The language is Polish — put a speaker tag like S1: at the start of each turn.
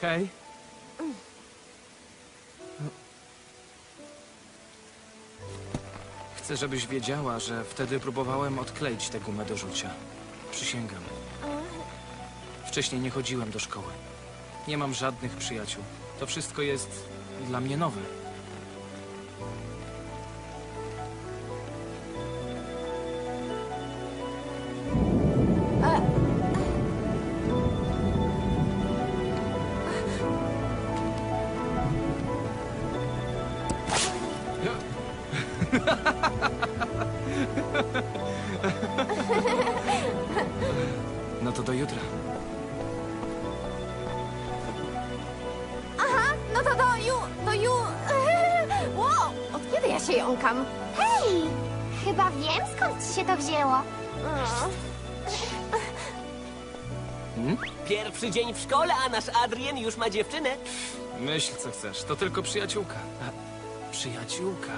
S1: Hej. Chcę, żebyś wiedziała, że wtedy próbowałem odkleić tę gumę do rzucia. Przysięgam. Wcześniej nie chodziłem do szkoły. Nie mam żadnych przyjaciół. To wszystko jest dla mnie nowe. No to do jutra.
S2: Aha, no to do ju, do ju... Wow, od kiedy ja się jąkam?
S3: Hej! Chyba wiem, skąd ci się to wzięło.
S4: Pierwszy dzień w szkole, a nasz Adrien już ma dziewczynę.
S1: Myśl, co chcesz. To tylko przyjaciółka. Przyjaciółka.